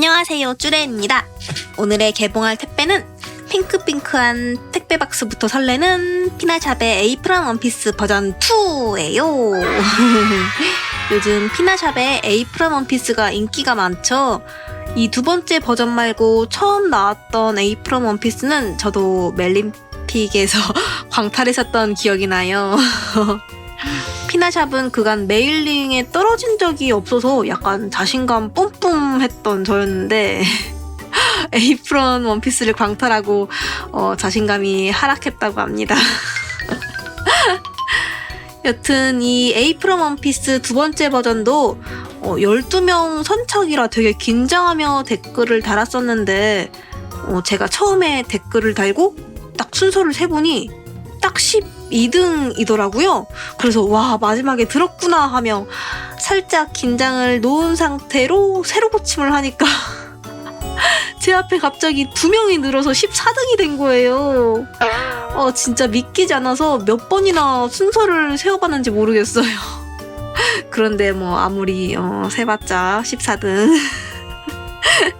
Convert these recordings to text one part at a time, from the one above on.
안녕하세요, 쭈레입니다. 오늘의 개봉할 택배는 핑크핑크한 택배 박스부터 설레는 피나샵의 에이프런 원피스 버전 2예요. 요즘 피나샵의 에이프런 원피스가 인기가 많죠. 이 두 번째 버전 말고 처음 나왔던 에이프런 원피스는 저도 멜린픽에서 광탈했었던 기억이 나요. 피나샵은 그간 메일링에 떨어진 적이 없어서 약간 자신감 뿜뿜했던 저였는데 에이프런 원피스를 광탈하고 어, 자신감이 하락했다고 합니다. 여튼 이 에이프런 원피스 두 번째 버전도 어, 12명 선착이라 되게 긴장하며 댓글을 달았었는데 어, 제가 처음에 댓글을 달고 딱 순서를 세보니 딱 12등이더라고요. 그래서 와 마지막에 들었구나 하며 살짝 긴장을 놓은 상태로 새로 고침을 하니까 제 앞에 갑자기 두 명이 늘어서 14등이 된 거예요. 어 진짜 믿기지 않아서 몇 번이나 순서를 세어봤는지 모르겠어요. 그런데 뭐 아무리 어, 세봤자 14등.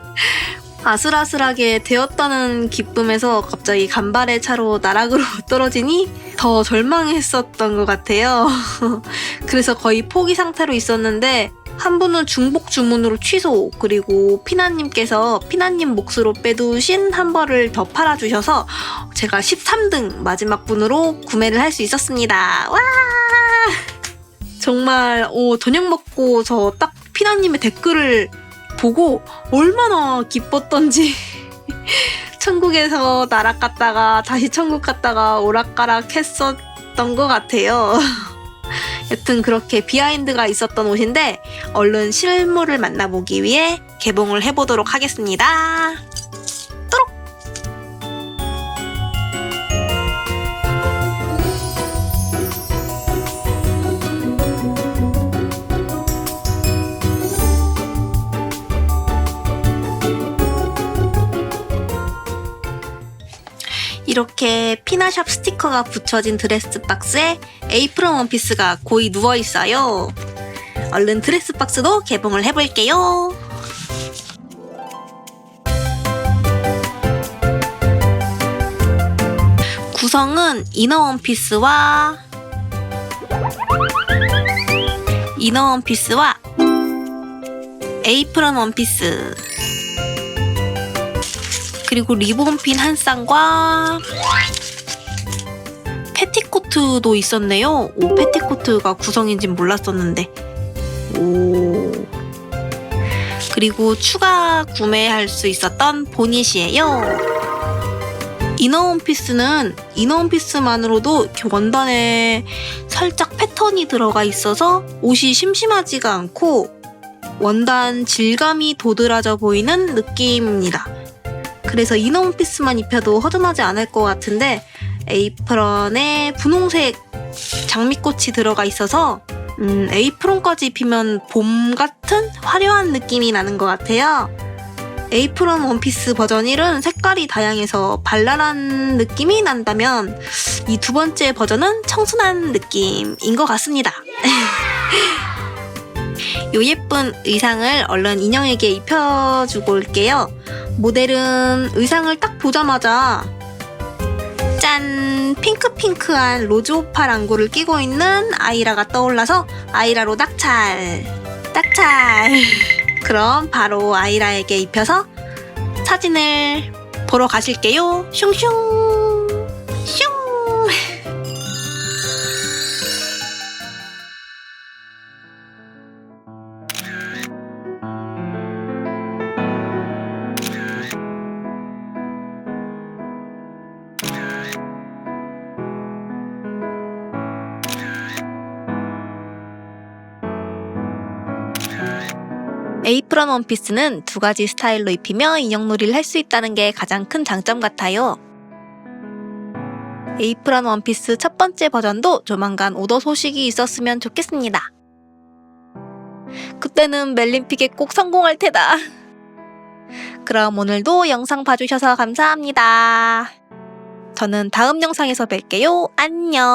아슬아슬하게 되었다는 기쁨에서 갑자기 간발의 차로 나락으로 떨어지니 더 절망했었던 것 같아요. 그래서 거의 포기 상태로 있었는데 한 분은 중복 주문으로 취소 그리고 피나님께서 피나님 몫으로 빼두신 한 벌을 더 팔아주셔서 제가 13등 마지막 분으로 구매를 할 수 있었습니다. 와! 정말 어, 저녁 먹고 저 딱 피나님의 댓글을 보고 얼마나 기뻤던지 천국에서 나락 갔다가 다시 천국 갔다가 오락가락 했었던 것 같아요. 여튼 그렇게 비하인드가 있었던 옷인데 얼른 실물을 만나보기 위해 개봉을 해보도록 하겠습니다. 이렇게 피나샵 스티커가 붙여진 드레스 박스에 에이프런 원피스가 고이 누워 있어요. 얼른 드레스 박스도 개봉을 해볼게요. 구성은 이너 원피스와 이너 원피스와 에이프런 원피스 그리고 리본핀 한 쌍과 패티코트도 있었네요. 오, 패티코트가 구성인진 몰랐었는데. 오. 그리고 추가 구매할 수 있었던 보닛이에요. 이너 원피스는 이너 원피스만으로도 이렇게 원단에 살짝 패턴이 들어가 있어서 옷이 심심하지가 않고 원단 질감이 도드라져 보이는 느낌입니다. 그래서 이너 원피스만 입혀도 허전하지 않을 것 같은데 에이프런에 분홍색 장미꽃이 들어가 있어서 음, 에이프런까지 입히면 봄 같은 화려한 느낌이 나는 것 같아요. 에이프런 원피스 버전 1은 색깔이 다양해서 발랄한 느낌이 난다면 이 두 번째 버전은 청순한 느낌인 것 같습니다. 요 예쁜 의상을 얼른 인형에게 입혀주고 올게요. 모델은 의상을 딱 보자마자 짠! 핑크핑크한 로즈 오파 랑구를 끼고 있는 아이라가 떠올라서 아이라로 낙찰! 낙찰! 그럼 바로 아이라에게 입혀서 사진을 보러 가실게요. 슝슝! 슝! 에이프런 원피스는 두 가지 스타일로 입히며 인형놀이를 할 수 있다는 게 가장 큰 장점 같아요. 에이프런 원피스 첫 번째 버전도 조만간 오더 소식이 있었으면 좋겠습니다. 그때는 멜린픽에 꼭 성공할 테다. 그럼 오늘도 영상 봐주셔서 감사합니다. 저는 다음 영상에서 뵐게요. 안녕.